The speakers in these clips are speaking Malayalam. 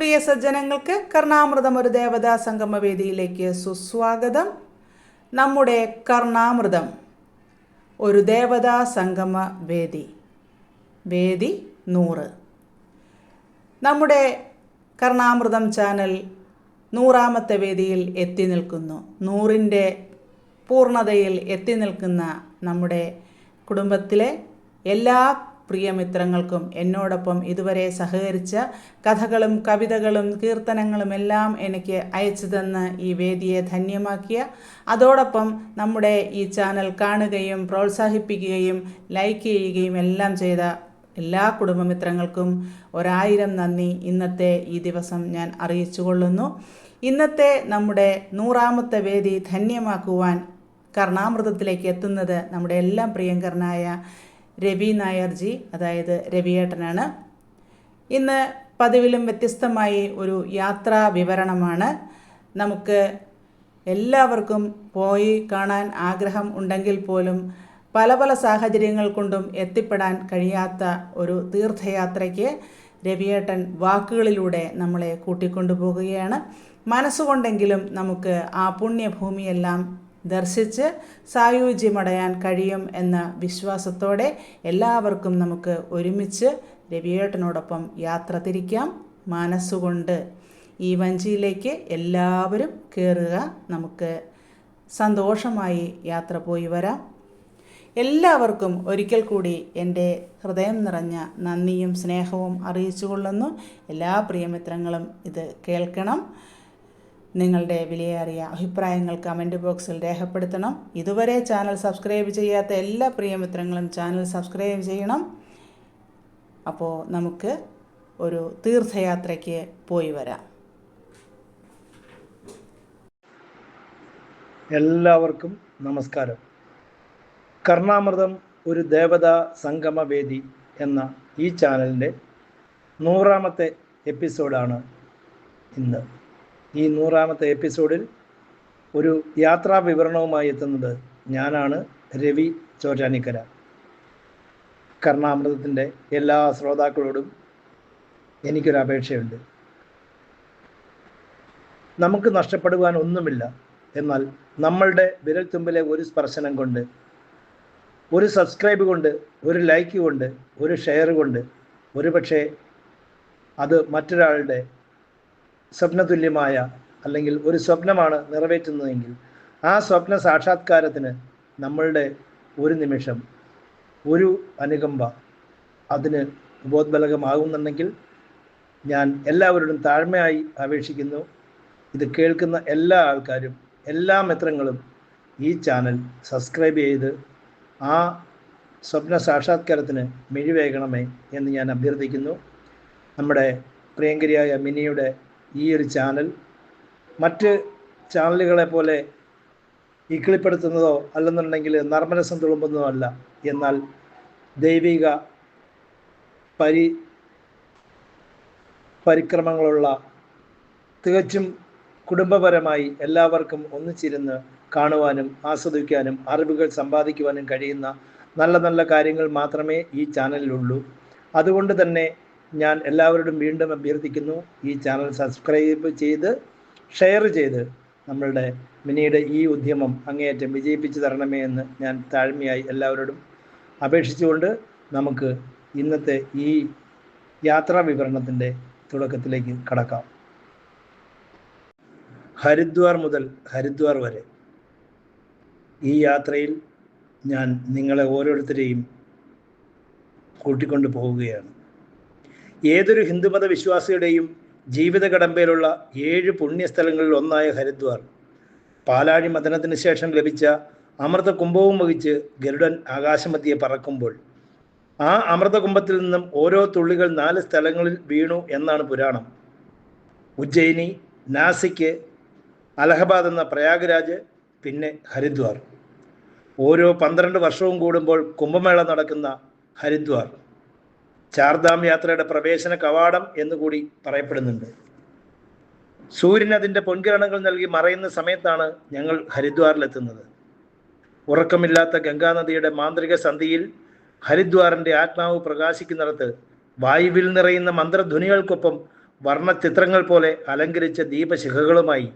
പ്രിയ സജ്ജനങ്ങൾക്ക് കർണാമൃതം ഒരു ദേവതാ സംഗമ വേദിയിലേക്ക് സുസ്വാഗതം. നമ്മുടെ കർണാമൃതം ഒരു ദേവതാ സംഗമ വേദി. വേദി നൂറ്. നമ്മുടെ കർണാമൃതം ചാനൽ നൂറാമത്തെ വേദിയിൽ എത്തി നിൽക്കുന്നു. നൂറിന്റെ പൂർണതയിൽ എത്തി നിൽക്കുന്ന നമ്മുടെ കുടുംബത്തിലെ എല്ലാ പ്രിയമിത്രങ്ങൾക്കും എന്നോടൊപ്പം ഇതുവരെ സഹകരിച്ച കഥകളും കവിതകളും കീർത്തനങ്ങളും എല്ലാം എനിക്ക് അയച്ചു തന്ന് ഈ വേദിയെ ധന്യമാക്കിയ. അതോടൊപ്പം നമ്മുടെ ഈ ചാനൽ കാണുകയും പ്രോത്സാഹിപ്പിക്കുകയും ലൈക്ക് ചെയ്യുകയും എല്ലാം ചെയ്ത എല്ലാ കുടുംബമിത്രങ്ങൾക്കും ഒരായിരം നന്ദി ഇന്നത്തെ ഈ ദിവസം ഞാൻ അറിയിച്ചു കൊള്ളുന്നു ഇന്നത്തെ നമ്മുടെ നൂറാമത്തെ വേദി ധന്യമാക്കുവാൻ കർണാമൃതത്തിലേക്ക് എത്തുന്നത് നമ്മുടെ എല്ലാം പ്രിയങ്കരനായ രവി നായർജി അതായത് രവിയേട്ടനാണ്. ഇന്ന് പതിവിലും വ്യത്യസ്തമായി ഒരു യാത്രാ വിവരണമാണ്. നമുക്ക് എല്ലാവർക്കും പോയി കാണാൻ ആഗ്രഹം ഉണ്ടെങ്കിൽ പോലും പല പല സാഹചര്യങ്ങൾ കൊണ്ടും എത്തിപ്പെടാൻ കഴിയാത്ത ഒരു തീർത്ഥയാത്രയ്ക്ക് രവിയേട്ടൻ വാക്കുകളിലൂടെ നമ്മളെ കൂട്ടിക്കൊണ്ടുപോകുകയാണ്. മനസ്സുകൊണ്ടെങ്കിലും നമുക്ക് ആ പുണ്യഭൂമിയെല്ലാം ദർശിച്ച് സായുജ്യമടയാൻ കഴിയും എന്ന വിശ്വാസത്തോടെ എല്ലാവർക്കും നമുക്ക് ഒരുമിച്ച് രവിയേട്ടനോടൊപ്പം യാത്ര തിരിക്കാം മനസ്സുകൊണ്ട്. ഈ വഞ്ചിയിലേക്ക് എല്ലാവരും കയറുക നമുക്ക് സന്തോഷമായി യാത്ര പോയി വരാം. എല്ലാവർക്കും ഒരിക്കൽ കൂടി എന്റെ ഹൃദയം നിറഞ്ഞ നന്ദിയും സ്നേഹവും അറിയിച്ചു കൊള്ളുന്നു എല്ലാ പ്രിയമിത്രങ്ങളും ഇത് കേൾക്കണം. നിങ്ങളുടെ വിലയേറിയ അഭിപ്രായങ്ങൾ കമന്റ് ബോക്സിൽ രേഖപ്പെടുത്തണം. ഇതുവരെ ചാനൽ സബ്സ്ക്രൈബ് ചെയ്യാത്ത എല്ലാ പ്രിയമിത്രങ്ങളും ചാനൽ സബ്സ്ക്രൈബ് ചെയ്യണം. അപ്പോൾ നമുക്ക് ഒരു തീർത്ഥയാത്രയ്ക്ക് പോയി വരാം. എല്ലാവർക്കും നമസ്കാരം. കർണാമൃതം ഒരു ദേവതാ സംഗമവേദി എന്ന ഈ ചാനലിന്റെ നൂറാമത്തെ എപ്പിസോഡാണ് ഇന്ന്. ഈ നൂറാമത്തെ എപ്പിസോഡിൽ ഒരു യാത്രാ വിവരണവുമായി എത്തുന്നത് ഞാനാണ് രവി ചോറ്റാനിക്കര. കർണാമൃതത്തിന്റെ എല്ലാ ശ്രോതാക്കളോടും എനിക്കൊരു അപേക്ഷയുണ്ട്. നമുക്ക് നഷ്ടപ്പെടുവാൻ ഒന്നുമില്ല. എന്നാൽ നമ്മളുടെ വിരൽത്തുമ്പിലെ ഒരു സ്പർശനം കൊണ്ട് ഒരു സബ്സ്ക്രൈബ് കൊണ്ട് ഒരു ലൈക്ക് കൊണ്ട് ഒരു ഷെയർ കൊണ്ട് ഒരുപക്ഷേ അത് മറ്റൊരാളുടെ സ്വപ്നതുല്യമായ അല്ലെങ്കിൽ ഒരു സ്വപ്നമാണ് നിറവേറ്റുന്നതെങ്കിൽ ആ സ്വപ്ന സാക്ഷാത്കാരത്തിന് നമ്മളുടെ ഒരു നിമിഷം ഒരു അനുകമ്പ അതിന് ബോധബലകമാകുന്നുണ്ടെങ്കിൽ ഞാൻ എല്ലാവരോടും താഴ്മയായി അപേക്ഷിക്കുന്നു. ഇത് കേൾക്കുന്ന എല്ലാ ആൾക്കാരും എല്ലാ മിത്രങ്ങളും ഈ ചാനൽ സബ്സ്ക്രൈബ് ചെയ്ത് ആ സ്വപ്ന സാക്ഷാത്കാരത്തിന് മിഴിവേകണമേ എന്ന് ഞാൻ അഭ്യർത്ഥിക്കുന്നു. നമ്മുടെ പ്രിയങ്കരിയായ മിനിയുടെ ഈ ഒരു ചാനൽ മറ്റ് ചാനലുകളെ പോലെ ഇക്കിളിപ്പെടുത്തുന്നതോ അല്ലെന്നുണ്ടെങ്കിൽ നർമ്മരസം തുളുമ്പുന്നതോ അല്ല. എന്നാൽ ദൈവിക പരി പരിക്രമങ്ങളുള്ള തികച്ചും കുടുംബപരമായി എല്ലാവർക്കും ഒന്നിച്ചിരുന്ന് കാണുവാനും ആസ്വദിക്കാനും അറിവുകൾ സമ്പാദിക്കുവാനും കഴിയുന്ന നല്ല നല്ല കാര്യങ്ങൾ മാത്രമേ ഈ ചാനലിലുള്ളൂ. അതുകൊണ്ട് തന്നെ ഞാൻ എല്ലാവരോടും വീണ്ടും അഭ്യർത്ഥിക്കുന്നു. ഈ ചാനൽ സബ്സ്ക്രൈബ് ചെയ്ത് ഷെയർ ചെയ്ത് നമ്മളുടെ മിനിയുടെ ഈ ഉദ്യമം അങ്ങേയറ്റം വിജയിപ്പിച്ചു തരണമേ എന്ന് ഞാൻ താഴ്മയായി എല്ലാവരോടും അപേക്ഷിച്ചുകൊണ്ട് നമുക്ക് ഇന്നത്തെ ഈ യാത്രാ വിവരണത്തിന്റെ തുടക്കത്തിലേക്ക് കടക്കാം. ഹരിദ്വാർ മുതൽ ഹരിദ്വാർ വരെ ഈ യാത്രയിൽ ഞാൻ നിങ്ങളെ ഓരോരുത്തരെയും കൂട്ടിക്കൊണ്ടു പോവുകയാണ് ഏതൊരു ഹിന്ദുമത വിശ്വാസിയുടെയും ജീവിത കടമ്പയിലുള്ള ഏഴ് പുണ്യസ്ഥലങ്ങളിൽ ഒന്നായ ഹരിദ്വാർ. പാലാഴി മതനത്തിന് ശേഷം ലഭിച്ച അമൃത കുംഭവും വഹിച്ച് ഗരുഡൻ ആകാശമധ്യെ പറക്കുമ്പോൾ ആ അമൃതകുംഭത്തിൽ നിന്നും ഓരോ തുള്ളികൾ നാല് സ്ഥലങ്ങളിൽ വീണു എന്നാണ് പുരാണം. ഉജ്ജയിനി നാസിക്ക് അലഹബാദ് എന്ന പ്രയാഗ്രാജ് പിന്നെ ഹരിദ്വാർ. ഓരോ പന്ത്രണ്ട് വർഷവും കൂടുമ്പോൾ കുംഭമേള നടക്കുന്ന ഹരിദ്വാർ. ചാർധാം യാത്രയുടെ പ്രവേശന കവാടം എന്നുകൂടി പറയപ്പെടുന്നുണ്ട്. സൂര്യൻ അതിന്റെ പൊൻകിരണങ്ങൾ നൽകി മറയുന്ന സമയത്താണ് ഞങ്ങൾ ഹരിദ്വാറിലെത്തുന്നത്. ഉറക്കമില്ലാത്ത ഗംഗാനദിയുടെ മാന്ത്രിക സന്ധിയിൽ ഹരിദ്വാറിന്റെ ആത്മാവ് പ്രകാശിക്കുന്നിടത്ത് വായുവിൽ നിറയുന്ന മന്ത്രധ്വനികൾക്കൊപ്പം വർണചിത്രങ്ങൾ പോലെ അലങ്കരിച്ച ദീപശിഖകളുമായി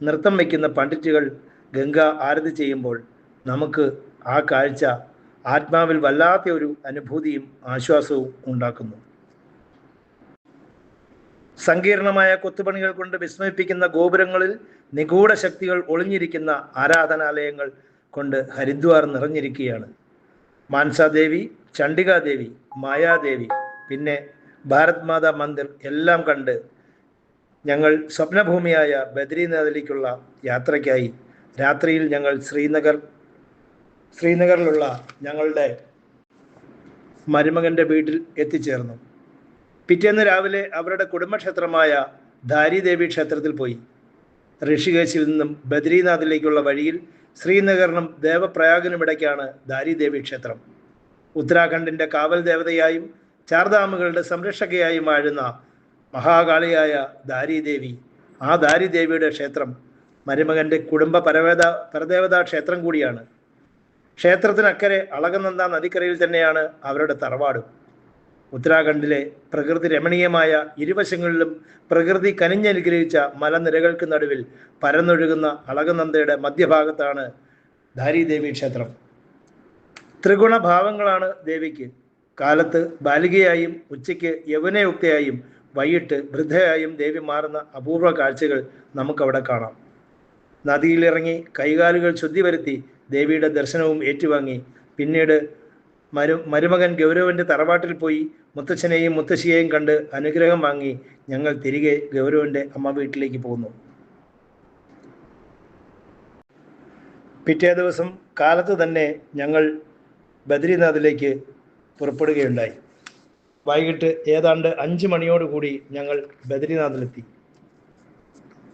നൃത്തം വയ്ക്കുന്ന പണ്ഡിറ്റുകൾ ഗംഗ ആരതി ചെയ്യുമ്പോൾ നമുക്ക് ആ കാഴ്ച ആത്മാവിൽ വല്ലാത്ത ഒരു അനുഭൂതിയും ആശ്വാസവും ഉണ്ടാക്കുന്നു. സങ്കീർണമായ കൊത്തുപണികൾ കൊണ്ട് വിസ്മയിപ്പിക്കുന്ന ഗോപുരങ്ങളിൽ നിഗൂഢ ശക്തികൾ ഒളിഞ്ഞിരിക്കുന്ന ആരാധനാലയങ്ങൾ കൊണ്ട് ഹരിദ്വാർ നിറഞ്ഞിരിക്കുകയാണ്. മാൻസാദേവി ചണ്ഡികാദേവി മായാദേവി പിന്നെ ഭാരത് മാതാ മന്ദിർ എല്ലാം കണ്ട് ഞങ്ങൾ സ്വപ്നഭൂമിയായ ബദ്രീനാഥിലേക്കുള്ള യാത്രയ്ക്കായി രാത്രിയിൽ ഞങ്ങൾ ശ്രീനഗർ ശ്രീനഗറിലുള്ള ഞങ്ങളുടെ മരുമകന്റെ വീട്ടിൽ എത്തിച്ചേർന്നു. പിറ്റേന്ന് രാവിലെ അവരുടെ കുടുംബക്ഷേത്രമായ ധാരിദേവി ക്ഷേത്രത്തിൽ പോയി. ഋഷികേശിൽ നിന്നും ബദ്രീനാഥിലേക്കുള്ള വഴിയിൽ ശ്രീനഗറിനും ദേവപ്രയാഗിനും ഇടയ്ക്കാണ് ധാരിദേവി ക്ഷേത്രം. ഉത്തരാഖണ്ഡിന്റെ കാവൽ ദേവതയായും ചാർദാമുകളുടെ സംരക്ഷകയായും ആഴുന്ന മഹാകാളിയായ ധാരിദേവി ആ ധാരിദേവിയുടെ ക്ഷേത്രം മരുമകന്റെ കുടുംബ പരവേദ പരദേവതാ ക്ഷേത്രം കൂടിയാണ്. ക്ഷേത്രത്തിനക്കരെ അളകനന്ദ നദിക്കരയിൽ തന്നെയാണ് അവരുടെ തറവാട്. ഉത്തരാഖണ്ഡിലെ പ്രകൃതി രമണീയമായ ഇരുവശങ്ങളിലും പ്രകൃതി കനിഞ്ഞനുഗ്രഹിച്ച മലനിരകൾക്ക് നടുവിൽ പരന്നൊഴുകുന്ന അളകനന്ദയുടെ മധ്യഭാഗത്താണ് ധാരിദേവി ക്ഷേത്രം. ത്രിഗുണ ഭാവങ്ങളാണ് ദേവിക്ക്. കാലത്ത് ബാലികയായും ഉച്ചയ്ക്ക് യൗവനയുക്തയായും വൈകിട്ട് വൃദ്ധയായും ദേവി മാറുന്ന അപൂർവ കാഴ്ചകൾ നമുക്കവിടെ കാണാം. നദിയിലിറങ്ങി കൈകാലുകൾ ശുദ്ധി വരുത്തി ദേവിയുടെ ദർശനവും ഏറ്റുവാങ്ങി. പിന്നീട് മരു മരുമകൻ ഗൗരവന്റെ തറവാട്ടിൽ പോയി മുത്തച്ഛനെയും മുത്തശ്ശിയെയും കണ്ട് അനുഗ്രഹം വാങ്ങി ഞങ്ങൾ തിരികെ ഗൗരവന്റെ അമ്മ വീട്ടിലേക്ക് പോന്നു പിറ്റേ ദിവസം കാലത്ത് തന്നെ ഞങ്ങൾ ബദ്രീനാഥിലേക്ക് പുറപ്പെടുകയുണ്ടായി. വൈകിട്ട് ഏതാണ്ട് അഞ്ച് മണിയോടുകൂടി ഞങ്ങൾ ബദ്രീനാഥിലെത്തി.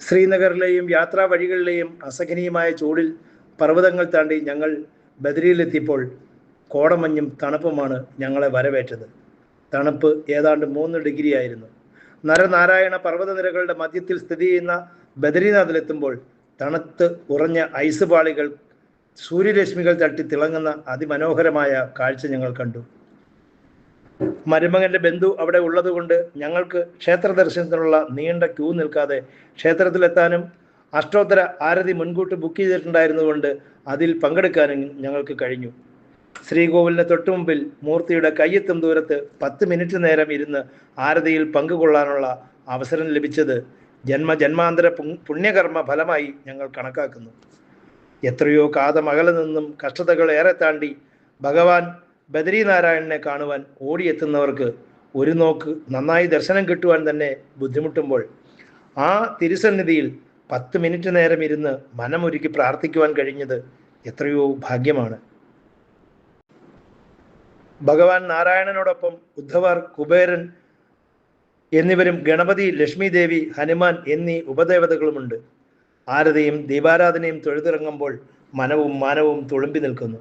ശ്രീനഗറിലെയും യാത്രാ വഴികളിലെയും അസഹനീയമായ ചൂടിൽ പർവതങ്ങൾ താണ്ടി ഞങ്ങൾ ബദ്രിയിലെത്തിയപ്പോൾ കോടമഞ്ഞും തണുപ്പുമാണ് ഞങ്ങളെ വരവേറ്റത്. തണുപ്പ് ഏതാണ്ട് മൂന്ന് ഡിഗ്രി ആയിരുന്നു. നരനാരായണ പർവതനിരകളുടെ മധ്യത്തിൽ സ്ഥിതി ചെയ്യുന്ന ബദ്രീനാഥിലെത്തുമ്പോൾ തണുത്ത് ഉറഞ്ഞ ഐസ് പാളികൾ സൂര്യരശ്മികൾ തട്ടി തിളങ്ങുന്ന അതിമനോഹരമായ കാഴ്ച ഞങ്ങൾ കണ്ടു. മരുമകന്റെ ബന്ധു അവിടെ ഉള്ളതുകൊണ്ട് ഞങ്ങൾക്ക് ക്ഷേത്ര ദർശനത്തിനുള്ള നീണ്ട ക്യൂ നിൽക്കാതെ ക്ഷേത്രത്തിലെത്താനും അഷ്ടോത്തര ആരതി മുൻകൂട്ടി ബുക്ക് ചെയ്തിട്ടുണ്ടായിരുന്നുകൊണ്ട് അതിൽ പങ്കെടുക്കാനും ഞങ്ങൾക്ക് കഴിഞ്ഞു. ശ്രീകോവിലിന് തൊട്ടുമുമ്പിൽ മൂർത്തിയുടെ കയ്യെത്തും ദൂരത്ത് പത്ത് മിനിറ്റ് നേരം ഇരുന്ന് ആരതിയിൽ പങ്കുകൊള്ളാനുള്ള അവസരം ലഭിച്ചത് ജന്മ ജന്മാന്തര പുണ്യകർമ്മ ഫലമായി ഞങ്ങൾ കണക്കാക്കുന്നു. എത്രയോ കാതമകലെ നിന്നും കഷ്ടതകൾ ഏറെ താണ്ടി ഭഗവാൻ ബദരീനാരായണനെ കാണുവാൻ ഓടിയെത്തുന്നവർക്ക് ഒരു നോക്ക് നന്നായി ദർശനം കിട്ടുവാൻ തന്നെ ബുദ്ധിമുട്ടുമ്പോൾ ആ തിരുസന്നിധിയിൽ പത്ത് മിനിറ്റ് നേരം ഇരുന്ന് മനമൊരുക്കി പ്രാർത്ഥിക്കുവാൻ കഴിഞ്ഞത് എത്രയോ ഭാഗ്യമാണ്. ഭഗവാൻ നാരായണനോടൊപ്പം ഉദ്ധവർ കുബേരൻ എന്നിവരും ഗണപതി ലക്ഷ്മി ദേവി ഹനുമാൻ എന്നീ ഉപദേവതകളുമുണ്ട്. ആരതിയും ദീപാരാധനയും തൊഴുതിറങ്ങുമ്പോൾ മനവും മാനവും തുളുമ്പി നിൽക്കുന്നു.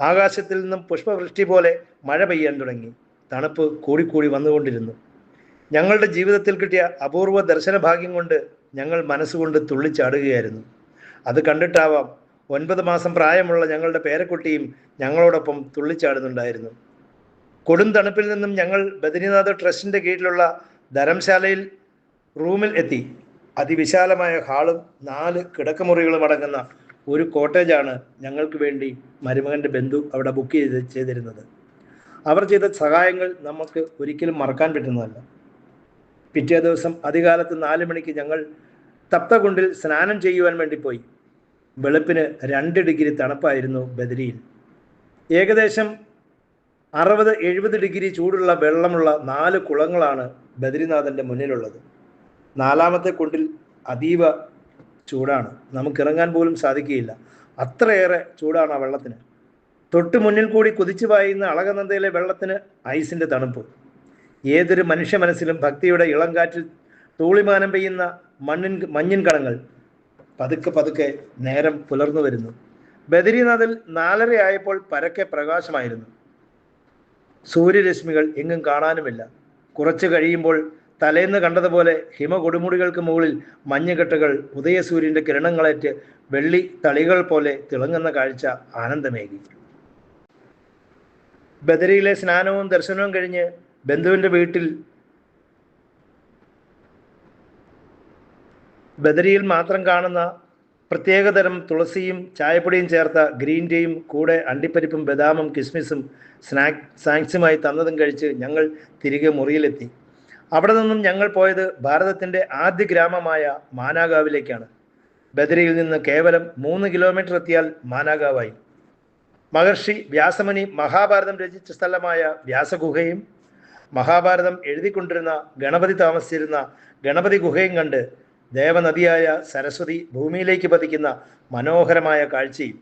ആകാശത്തിൽ നിന്നും പുഷ്പവൃഷ്ടി പോലെ മഴ പെയ്യാൻ തുടങ്ങി. തണുപ്പ് കൂടിക്കൂടി വന്നുകൊണ്ടിരുന്നു. ഞങ്ങളുടെ ജീവിതത്തിൽ കിട്ടിയ അപൂർവ ദർശന ഭാഗ്യം കൊണ്ട് ഞങ്ങൾ മനസ്സുകൊണ്ട് തുള്ളിച്ചാടുകയായിരുന്നു അത് കണ്ടിട്ടാവാം ഒൻപത് മാസം പ്രായമുള്ള ഞങ്ങളുടെ പേരക്കുട്ടിയും ഞങ്ങളോടൊപ്പം തുള്ളിച്ചാടുന്നുണ്ടായിരുന്നു കൊടും തണുപ്പിൽ നിന്നും ഞങ്ങൾ ബദരിനാഥ് ട്രസ്റ്റിന്റെ കീഴിലുള്ള ധരംശാലയിൽ റൂമിൽ എത്തി. അതിവിശാലമായ ഹാളും നാല് കിടക്കമുറികളും അടങ്ങുന്ന ഒരു കോട്ടേജാണ് ഞങ്ങൾക്ക് വേണ്ടി മരുമകന്റെ ബന്ധു അവിടെ ബുക്ക് ചെയ്ത് ചെയ്തിരുന്നത്. അവർ ചെയ്ത സഹായങ്ങൾ നമുക്ക് ഒരിക്കലും മറക്കാൻ പറ്റുന്നതല്ല. പിറ്റേ ദിവസം അധികാലത്ത് നാല് മണിക്ക് ഞങ്ങൾ തപ്തകുണ്ടിൽ സ്നാനം ചെയ്യുവാൻ വേണ്ടി പോയി. വെളുപ്പിന് രണ്ട് ഡിഗ്രി തണുപ്പായിരുന്നു ബദരിയിൽ. ഏകദേശം അറുപത് എഴുപത് ഡിഗ്രി ചൂടുള്ള വെള്ളമുള്ള നാല് കുളങ്ങളാണ് ബദരിനാഥന്റെ മുന്നിലുള്ളത്. നാലാമത്തെ കുണ്ടിൽ അതീവ ചൂടാണ്. നമുക്ക് ഇറങ്ങാൻ പോലും സാധിക്കുകയില്ല. അത്രയേറെ ചൂടാണ് ആ വെള്ളത്തിന്. തൊട്ട് മുന്നിൽ കൂടി കുതിച്ചു പായുന്ന അളകനന്ദയിലെ വെള്ളത്തിന് ഐസിന്റെ തണുപ്പ്. ഏതൊരു മനുഷ്യ മനസ്സിലും ഭക്തിയുടെ ഇളം കാറ്റിൽ തൂളിമാനം പെയ്യുന്ന മണ്ണിൻ മഞ്ഞിൻ കണങ്ങൾ പതുക്കെ പതുക്കെ നേരം പുലർന്നു വരുന്നു. ബദരീനാഥിൽ നാലരയായപ്പോൾ പരക്കെ പ്രകാശമായിരുന്നു. സൂര്യരശ്മികൾ എങ്ങും കാണാനുമില്ല. കുറച്ചു കഴിയുമ്പോൾ തലേന്ന് കണ്ടതുപോലെ ഹിമ കൊടുമുടികൾക്ക് മുകളിൽ മഞ്ഞുകെട്ടുകൾ ഉദയസൂര്യന്റെ കിരണങ്ങളേറ്റ് വെള്ളി തളികൾ പോലെ തിളങ്ങുന്ന കാഴ്ച ആനന്ദമേകി. ബദരിയിലെ സ്നാനവും ദർശനവും കഴിഞ്ഞ് ബന്ധുവിന്റെ വീട്ടിൽ ബദരിയിൽ മാത്രം കാണുന്ന പ്രത്യേകതരം തുളസിയും ചായപ്പൊടിയും ചേർത്ത ഗ്രീൻ ടീയും കൂടെ അണ്ടിപ്പരിപ്പും ബദാമും കിസ്മിസും സ്നാക്ക് സ്നാക്സുമായി തന്നതും കഴിച്ച് ഞങ്ങൾ തിരികെ മുറിയിലെത്തി. അവിടെ നിന്നും ഞങ്ങൾ പോയത് ഭാരതത്തിന്റെ ആദ്യ ഗ്രാമമായ മാനാഗാവിലേക്കാണ്. ബദരിയിൽ നിന്ന് കേവലം മൂന്ന് കിലോമീറ്റർ എത്തിയാൽ മാനാഗാവായി. മഹർഷി വ്യാസമുനി മഹാഭാരതം രചിച്ച സ്ഥലമായ വ്യാസഗുഹയും മഹാഭാരതം എഴുതിക്കൊണ്ടിരുന്ന ഗണപതി താമസിച്ചിരുന്ന ഗണപതി ഗുഹയും കണ്ട് ദേവനദിയായ സരസ്വതി ഭൂമിയിലേക്ക് പതിക്കുന്ന മനോഹരമായ കാഴ്ചയും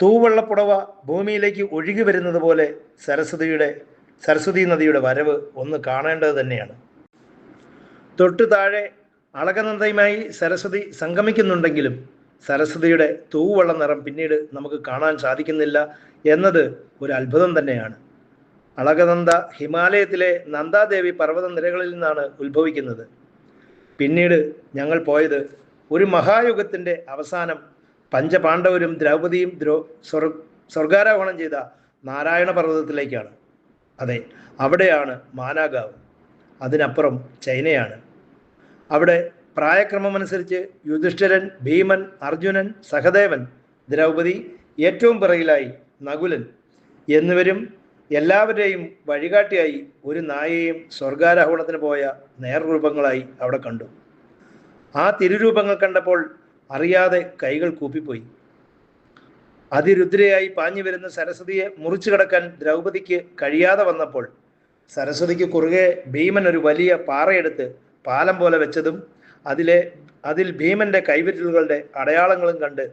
തൂവള്ളപ്പുടവ ഭൂമിയിലേക്ക് ഒഴുകി വരുന്നത് പോലെ സരസ്വതിയുടെ സരസ്വതി നദിയുടെ വരവ് ഒന്ന് കാണേണ്ടത് തന്നെയാണ്. തൊട്ടു താഴെ അളകനന്ദയുമായി സരസ്വതി സംഗമിക്കുന്നുണ്ടെങ്കിലും സരസ്വതിയുടെ തൂവള്ള നിറം പിന്നീട് നമുക്ക് കാണാൻ സാധിക്കുന്നില്ല എന്നത് ഒരു അത്ഭുതം തന്നെയാണ്. അളകനന്ദ ഹിമാലയത്തിലെ നന്ദാദേവി പർവത നിരകളിൽ നിന്നാണ് ഉത്ഭവിക്കുന്നത്. പിന്നീട് ഞങ്ങൾ പോയത് ഒരു മഹായുഗത്തിന്റെ അവസാനം പഞ്ചപാണ്ഡവരും ദ്രൗപദിയും ദ്രോ സ്വർ സ്വർഗാരോഹണം ചെയ്ത നാരായണ പർവതത്തിലേക്കാണ്. അതെ അവിടെയാണ് മാനാഗാവ്. അതിനപ്പുറം ചൈനയാണ്. അവിടെ പ്രായക്രമമനുസരിച്ച് യുധിഷ്ഠിരൻ ഭീമൻ അർജുനൻ സഹദേവൻ ദ്രൗപദി ഏറ്റവും പിറകിലായി നകുലൻ എന്നിവരും എല്ലാവരെയും വഴികാട്ടിയായി ഒരു നായയെയും സ്വർഗാരോഹണത്തിന് പോയ നേർരൂപങ്ങളായി അവിടെ കണ്ടു. ആ തിരുരൂപങ്ങൾ കണ്ടപ്പോൾ അറിയാതെ കൈകൾ കൂപ്പിപ്പോയി. അതിരുദ്രയായി പാഞ്ഞു വരുന്ന സരസ്വതിയെ മുറിച്ചു കടക്കാൻ ദ്രൗപദിക്ക് കഴിയാതെ വന്നപ്പോൾ സരസ്വതിക്ക് കുറുകെ ഭീമൻ ഒരു വലിയ പാറയെടുത്ത് പാലം പോലെ വെച്ചതും അതിലെ അതിൽ ഭീമന്റെ കൈവിരലുകളുടെ അടയാളങ്ങളും കണ്ട്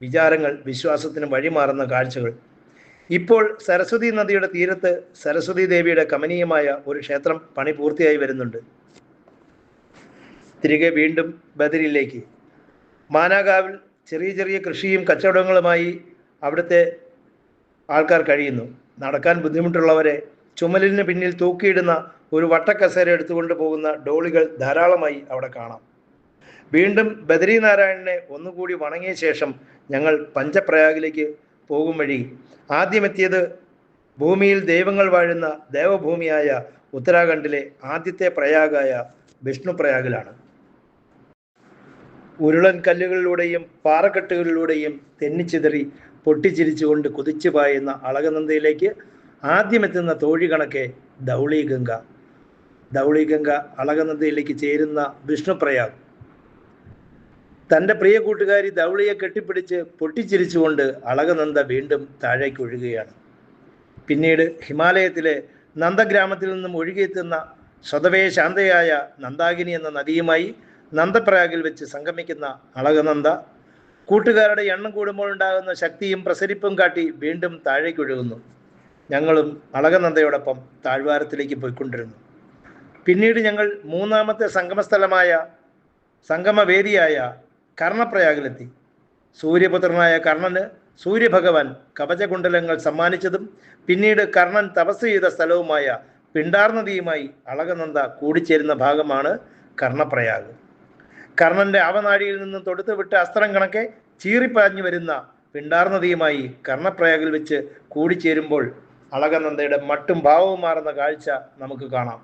വിചാരങ്ങൾ വിശ്വാസത്തിന് വഴിമാറുന്ന കാഴ്ചകൾ. ഇപ്പോൾ സരസ്വതി നദിയുടെ തീരത്ത് സരസ്വതി ദേവിയുടെ കമനീയമായ ഒരു ക്ഷേത്രം പണി പൂർത്തിയായി വരുന്നുണ്ട്. തിരികെ വീണ്ടും ബദരിയിലേക്ക് മാനാഗാവിൽ ചെറിയ ചെറിയ കൃഷിയും കച്ചവടങ്ങളുമായി അവിടുത്തെ ആൾക്കാർ കഴിയുന്നു. നടക്കാൻ ബുദ്ധിമുട്ടുള്ളവരെ ചുമലിന് പിന്നിൽ തൂക്കിയിടുന്ന ഒരു വട്ടക്കസേര എടുത്തുകൊണ്ട് പോകുന്ന ഡോളികൾ ധാരാളമായി അവിടെ കാണാം. വീണ്ടും ബദരീനാരായണനെ ഒന്നുകൂടി വണങ്ങിയ ശേഷം ഞങ്ങൾ പഞ്ചപ്രയാഗിലേക്ക് പോകും വഴി. ആദ്യമെത്തിയത് ഭൂമിയിൽ ദൈവങ്ങൾ വാഴുന്ന ദേവഭൂമിയായ ഉത്തരാഖണ്ഡിലെ ആദ്യത്തെ പ്രയാഗായ വിഷ്ണു പ്രയാഗിലാണ്. ഉരുളൻ കല്ലുകളിലൂടെയും പാറക്കെട്ടുകളിലൂടെയും തെന്നിച്ചിതറി പൊട്ടിച്ചിരിച്ചുകൊണ്ട് കുതിച്ചു പായുന്ന അളകനന്ദയിലേക്ക് ആദ്യമെത്തുന്ന തോഴി കണക്കെ ധൗളി ഗംഗ ധൗളി ഗംഗ അളകനന്ദയിലേക്ക് ചേരുന്ന വിഷ്ണുപ്രയാഗ് തന്റെ പ്രിയ കൂട്ടുകാരി ധൗളിയെ കെട്ടിപ്പിടിച്ച് പൊട്ടിച്ചിരിച്ചുകൊണ്ട് അളകനന്ദ വീണ്ടും താഴേക്ക് ഒഴുകുകയാണ്. പിന്നീട് ഹിമാലയത്തിലെ നന്ദഗ്രാമത്തിൽ നിന്നും ഒഴുകിയെത്തുന്ന സ്വതവേ ശാന്തയായ നന്ദാകിനി എന്ന നദിയുമായി നന്ദപ്രയാഗിൽ വെച്ച് സംഗമിക്കുന്ന അളകനന്ദ കൂട്ടുകാരുടെ എണ്ണം കൂടുമ്പോൾ ഉണ്ടാകുന്ന ശക്തിയും പ്രസരിപ്പും കാട്ടി വീണ്ടും താഴേക്ക് ഒഴുകുന്നു. ഞങ്ങളും അളകനന്ദയോടൊപ്പം താഴ്വാരത്തിലേക്ക് പോയിക്കൊണ്ടിരുന്നു. പിന്നീട് ഞങ്ങൾ മൂന്നാമത്തെ സംഗമസ്ഥലമായ സംഗമവേദിയായ കർണപ്രയാഗിലെത്തി. സൂര്യപുത്രനായ കർണന് സൂര്യഭഗവാൻ കവചകുണ്ടലങ്ങൾ സമ്മാനിച്ചതും പിന്നീട് കർണൻ തപസ് ചെയ്ത സ്ഥലവുമായ പിണ്ടാർ നദിയുമായി അളകനന്ദ കൂടിച്ചേരുന്ന ഭാഗമാണ് കർണപ്രയാഗ്. കർണന്റെ അവനാഴിയിൽ നിന്ന് തൊടുത്തുവിട്ട് അസ്ത്രം കണക്കെ ചീറിപ്പാഞ്ഞു വരുന്ന പിണ്ടാർ നദിയുമായി കർണപ്രയാഗിൽ വെച്ച് കൂടിച്ചേരുമ്പോൾ അളകനന്ദയുടെ മട്ടും ഭാവവും മാറുന്ന കാഴ്ച നമുക്ക് കാണാം.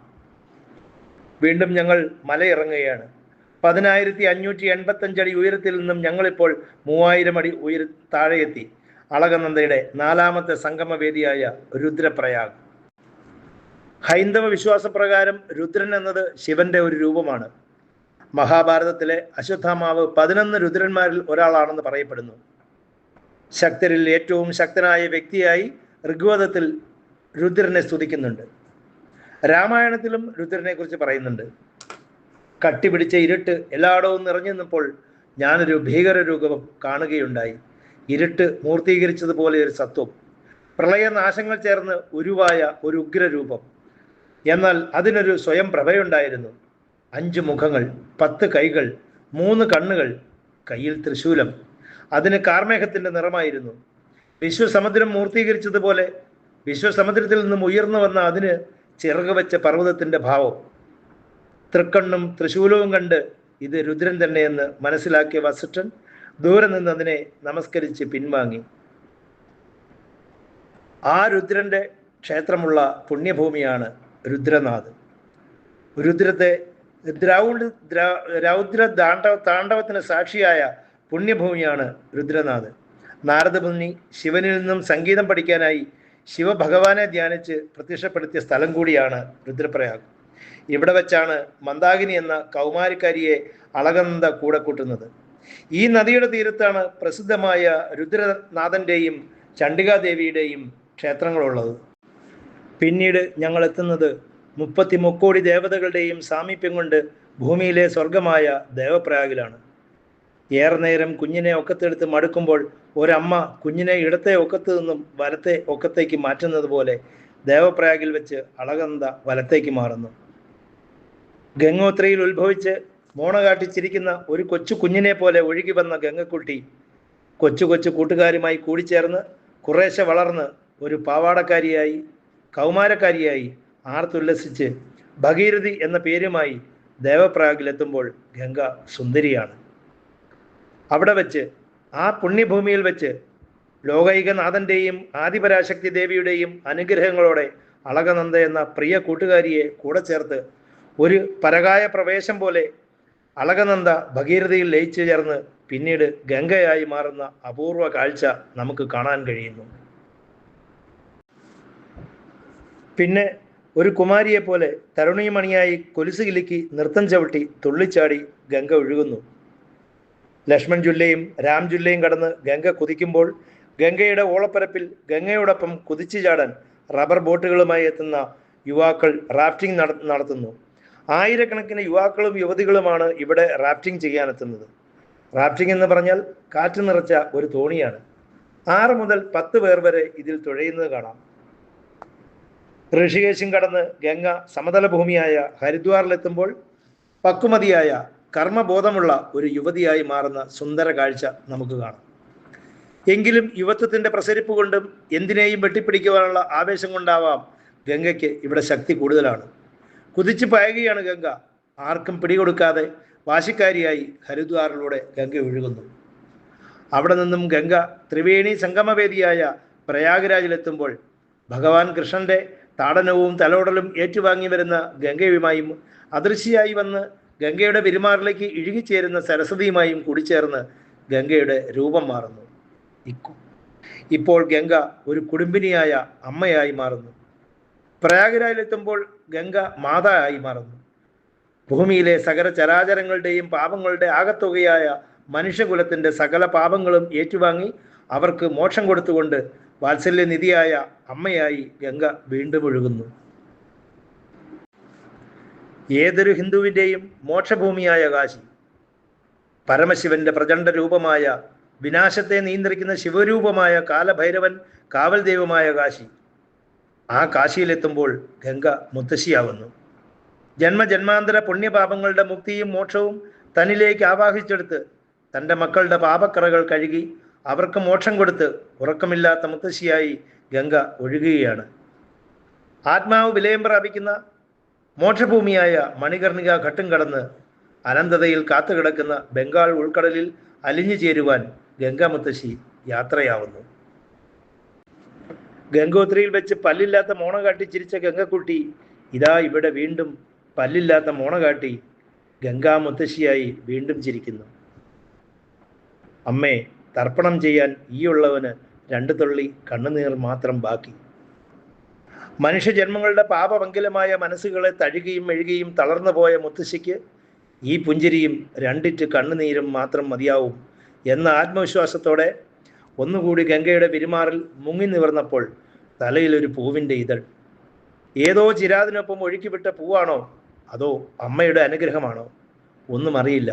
വീണ്ടും ഞങ്ങൾ മലയിറങ്ങുകയാണ്. പതിനായിരത്തി അഞ്ഞൂറ്റി എൺപത്തഞ്ചടി ഉയരത്തിൽ നിന്നും ഞങ്ങളിപ്പോൾ മൂവായിരം അടി ഉയര താഴെയെത്തി. അളകനന്ദയുടെ നാലാമത്തെ സംഗമവേദിയായ രുദ്രപ്രയാഗ്. ഹൈന്ദവ വിശ്വാസപ്രകാരം രുദ്രൻ എന്നത് ശിവന്റെ ഒരു രൂപമാണ്. മഹാഭാരതത്തിലെ അശ്വത്ഥാമാവ് പതിനൊന്ന് രുദ്രന്മാരിൽ ഒരാളാണെന്ന് പറയപ്പെടുന്നു. ശക്തരിൽ ഏറ്റവും ശക്തനായ വ്യക്തിയായി ഋഗ്വേദത്തിൽ രുദ്രനെ സ്തുതിക്കുന്നുണ്ട്. രാമായണത്തിലും രുദ്രനെ കുറിച്ച് പറയുന്നുണ്ട്. കട്ടിപിടിച്ച ഇരുട്ട് എല്ലായിടവും നിറഞ്ഞു നിന്നപ്പോൾ ഞാനൊരു ഭീകരരൂപം കാണുകയുണ്ടായി. ഇരുട്ട് മൂർത്തീകരിച്ചതുപോലെ ഒരു സത്വം. പ്രളയനാശങ്ങൾ ചേർന്ന് ഉരുവായ ഒരു ഉഗ്രരൂപം. എന്നാൽ അതിനൊരു സ്വയം പ്രഭയുണ്ടായിരുന്നു. അഞ്ച് മുഖങ്ങൾ പത്ത് കൈകൾ മൂന്ന് കണ്ണുകൾ കയ്യിൽ തൃശൂലം. അതിന് കാർമേഘത്തിന്റെ നിറമായിരുന്നു. വിശ്വസമുദ്രം മൂർത്തീകരിച്ചതുപോലെ വിശ്വസമുദ്രത്തിൽ നിന്നും ഉയർന്നു വന്ന അതിന് ചിറക് വെച്ച പർവതത്തിന്റെ ഭാവം. തൃക്കണ്ണും തൃശൂലവും കണ്ട് ഇത് രുദ്രൻ തന്നെയെന്ന് മനസ്സിലാക്കിയ വസിഷ്ഠൻ ദൂരെ നിന്ന് അതിനെ നമസ്കരിച്ച് പിൻവാങ്ങി. ആ രുദ്രന്റെ ക്ഷേത്രമുള്ള പുണ്യഭൂമിയാണ് രുദ്രനാഥ് രുദ്രത്തെ രൗദ്ര താണ്ഡവ താണ്ഡവത്തിന് സാക്ഷിയായ പുണ്യഭൂമിയാണ് രുദ്രനാഥ് നാരദമുനി ശിവനിൽ നിന്നും സംഗീതം പഠിക്കാനായി ശിവഭഗവാനെ ധ്യാനിച്ച് പ്രത്യക്ഷപ്പെടുത്തിയ സ്ഥലം കൂടിയാണ് രുദ്രപ്രയാഗ്. ഇവിടെ വെച്ചാണ് മന്ദാകിനി എന്ന കൗമാരിക്കാരിയെ അളകനന്ദ കൂടെ കൂട്ടുന്നത്. ഈ നദിയുടെ തീരത്താണ് പ്രസിദ്ധമായ രുദ്രനാഥന്റെയും ചണ്ഡികാദേവിയുടെയും ക്ഷേത്രങ്ങളുള്ളത്. പിന്നീട് ഞങ്ങൾ എത്തുന്നത് മുപ്പത്തി മുക്കോടി ദേവതകളുടെയും സാമീപ്യം കൊണ്ട് ഭൂമിയിലെ സ്വർഗമായ ദേവപ്രയാഗിലാണ്. ഏറെ നേരം കുഞ്ഞിനെ ഒക്കത്തെടുത്ത് മടുക്കുമ്പോൾ ഒരമ്മ കുഞ്ഞിനെ ഇടത്തെ ഒക്കത്ത് നിന്നും വലത്തെ ഒക്കത്തേക്ക് മാറ്റുന്നത് പോലെ ദേവപ്രയാഗിൽ വെച്ച് അളകന്ത വലത്തേക്ക് മാറുന്നു. ഗംഗോത്രിയിൽ ഉത്ഭവിച്ച് മോണ കാട്ടിച്ചിരിക്കുന്ന ഒരു കൊച്ചു കുഞ്ഞിനെ പോലെ ഒഴുകി വന്ന ഗംഗക്കുട്ടി കൊച്ചു കൊച്ചു കൂട്ടുകാരുമായി കൂടിച്ചേർന്ന് കുറേശ്ശെ വളർന്ന് ഒരു പാവാടക്കാരിയായി കൗമാരക്കാരിയായി ആർത്തുല്ലസിച്ച് ഭഗീരഥി എന്ന പേരുമായി ദേവപ്രയാഗിലെത്തുമ്പോൾ ഗംഗ സുന്ദരിയാണ്. അവിടെ വെച്ച് ആ പുണ്യഭൂമിയിൽ വെച്ച് ലോകൈകനാഥന്റെയും ആദിപരാശക്തി ദേവിയുടെയും അനുഗ്രഹങ്ങളോടെ അളകനന്ദ എന്ന പ്രിയ കൂട്ടുകാരിയെ കൂടെ ചേർത്ത് ഒരു പരകായ പ്രവേശം പോലെ അളകനന്ദ ഭഗീരഥയിൽ ലയിച്ചു ചേർന്ന് പിന്നീട് ഗംഗയായി മാറുന്ന അപൂർവ കാഴ്ച നമുക്ക് കാണാൻ കഴിയുന്നു. പിന്നെ ഒരു കുമാരിയെ പോലെ തരുണീമണിയായി കൊലുസ് കിലുക്കി നൃത്തം ചവിട്ടി തുള്ളിച്ചാടി ഗംഗ ഒഴുകുന്നു. ലക്ഷ്മൺ ജുല്ലയും രാം ജുല്ലയും കടന്ന് ഗംഗ കുതിക്കുമ്പോൾ ഗംഗയുടെ ഓളപ്പരപ്പിൽ ഗംഗയോടൊപ്പം കുതിച്ചു ചാടാൻ റബ്ബർ ബോട്ടുകളുമായി എത്തുന്ന യുവാക്കൾ റാഫ്റ്റിംഗ് നടത്തുന്നു. ആയിരക്കണക്കിന് യുവാക്കളും യുവതികളുമാണ് ഇവിടെ റാഫ്റ്റിംഗ് ചെയ്യാനെത്തുന്നത്. റാഫ്റ്റിംഗ് എന്ന് പറഞ്ഞാൽ കാറ്റ് നിറച്ച ഒരു തോണിയാണ്. ആറ് മുതൽ പത്ത് പേർ വരെ ഇതിൽ തുഴയുന്നത് കാണാം. ഋഷികേശും കടന്ന് ഗംഗ സമതല ഭൂമിയായ ഹരിദ്വാറിലെത്തുമ്പോൾ പക്വമതിയായ കർമ്മബോധമുള്ള ഒരു യുവതിയായി മാറുന്ന സുന്ദര കാഴ്ച നമുക്ക് കാണാം. എങ്കിലും യുവത്വത്തിന്റെ പ്രസരിപ്പ് കൊണ്ടും എന്തിനേയും വെട്ടിപ്പിടിക്കുവാനുള്ള ആവേശം കൊണ്ടാവാം ഗംഗയ്ക്ക് ഇവിടെ ശക്തി കൂടുതലാണ്. കുതിച്ചു പായുകയാണ് ഗംഗ. ആർക്കും പിടികൊടുക്കാതെ വാശിക്കാരിയായി ഹരിദ്വാറിലൂടെ ഗംഗ ഒഴുകുന്നു. അവിടെ നിന്നും ഗംഗ ത്രിവേണി സംഗമവേദിയായ പ്രയാഗരാജിലെത്തുമ്പോൾ ഭഗവാൻ കൃഷ്ണന്റെ താടനവും തലോടലും ഏറ്റുവാങ്ങി വരുന്ന ഗംഗയുമായും അദൃശ്യയായി വന്ന് ഗംഗയുടെ പെരുമാറിലേക്ക് ഇഴുകിച്ചേരുന്ന സരസ്വതിയുമായും കൂടിച്ചേർന്ന് ഗംഗയുടെ രൂപം മാറുന്നു. ഇപ്പോൾ ഗംഗ ഒരു കുടുംബിനിയായ അമ്മയായി മാറുന്നു. പ്രയാഗരാജിലെത്തുമ്പോൾ ഗംഗ മാതായായി മാറുന്നു. ഭൂമിയിലെ സകല ചരാചരങ്ങളുടെയും പാപങ്ങളുടെ ആകത്തുകയായ മനുഷ്യകുലത്തിന്റെ സകല പാപങ്ങളും ഏറ്റുവാങ്ങി അവർക്ക് മോക്ഷം കൊടുത്തുകൊണ്ട് വാത്സല്യനിധിയായ അമ്മയായി ഗംഗ വീണ്ടും ഒഴുകുന്നു. ഏതൊരു ഹിന്ദുവിന്റെയും മോക്ഷഭൂമിയായ കാശി പരമശിവന്റെ പ്രചണ്ഡ രൂപമായ വിനാശത്തെ നിയന്ത്രിക്കുന്ന ശിവരൂപമായ കാലഭൈരവൻ കാവൽ ദൈവമായ കാശി ആ കാശിയിലെത്തുമ്പോൾ ഗംഗ മുത്തശ്ശിയാവുന്നു. ജന്മജന്മാന്തര പുണ്യപാപങ്ങളുടെ മുക്തിയും മോക്ഷവും തന്നിലേക്ക് ആവാഹിച്ചെടുത്ത് തന്റെ മക്കളുടെ പാപക്കറകൾ കഴുകി അവർക്ക് മോക്ഷം കൊടുത്ത് ഉറക്കമില്ലാത്ത മുത്തശ്ശിയായി ഗംഗ ഒഴുകുകയാണ്. ആത്മാവ് വിലയം പ്രാപിക്കുന്ന മോക്ഷഭൂമിയായ മണികർണിക ഘട്ടം കടന്ന് അനന്തതയിൽ കാത്തുകിടക്കുന്ന ബംഗാൾ ഉൾക്കടലിൽ അലിഞ്ഞു ചേരുവാൻ ഗംഗാ മുത്തശ്ശി യാത്രയാവുന്നു. ഗംഗോത്രിയിൽ വെച്ച് പല്ലില്ലാത്ത മോണ കാട്ടി ചിരിച്ച ഗംഗക്കുട്ടി ഇതാ ഇവിടെ വീണ്ടും പല്ലില്ലാത്ത മോണ കാട്ടി ഗംഗാ മുത്തശ്ശിയായി വീണ്ടും ചിരിക്കുന്നു. അമ്മേ തർപ്പണം ചെയ്യാൻ ഈയുള്ളവന് രണ്ടു തുള്ളി കണ്ണുനീർ മാത്രം ബാക്കി. മനുഷ്യജന്മങ്ങളുടെ പാപമംഗലമായ മനസ്സുകളെ തഴുകിയും മെഴുകിയും തളർന്നു പോയ മുത്തശ്ശിക്ക് ഈ പുഞ്ചിരിയും രണ്ടിറ്റ് കണ്ണുനീരും മാത്രം മതിയാവും എന്ന ആത്മവിശ്വാസത്തോടെ ഒന്നുകൂടി ഗംഗയുടെ പെരുമാറിൽ മുങ്ങി നിവർന്നപ്പോൾ തലയിൽ ഒരു പൂവിന്റെ ഇതൾ. ഏതോ ചിരാതിനൊപ്പം ഒഴുക്കിവിട്ട പൂവാണോ? അതോ അമ്മയുടെ അനുഗ്രഹമാണോ? ഒന്നും അറിയില്ല.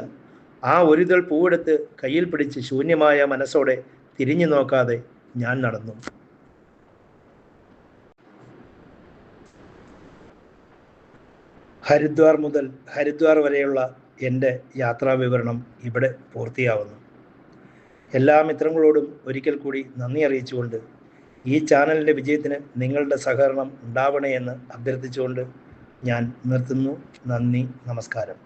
ആ ഒരിതൾ പൂവെടുത്ത് കയ്യിൽ പിടിച്ച് ശൂന്യമായ മനസ്സോടെ തിരിഞ്ഞു നോക്കാതെ ഞാൻ നടന്നു. ഹരിദ്വാർ മുതൽ ഹരിദ്വാർ വരെയുള്ള എന്റെ യാത്രാ വിവരണം ഇവിടെ പൂർത്തിയാവുന്നു. എല്ലാ മിത്രങ്ങളോടും ഒരിക്കൽ കൂടി നന്ദി അറിയിച്ചുകൊണ്ട് ഈ ചാനലിന്റെ വിജയത്തിന് നിങ്ങളുടെ സഹകരണം ഉണ്ടാവണേ എന്ന് അഭ്യർത്ഥിച്ചുകൊണ്ട് ഞാൻ നിർത്തുന്നു. നന്ദി നമസ്കാരം.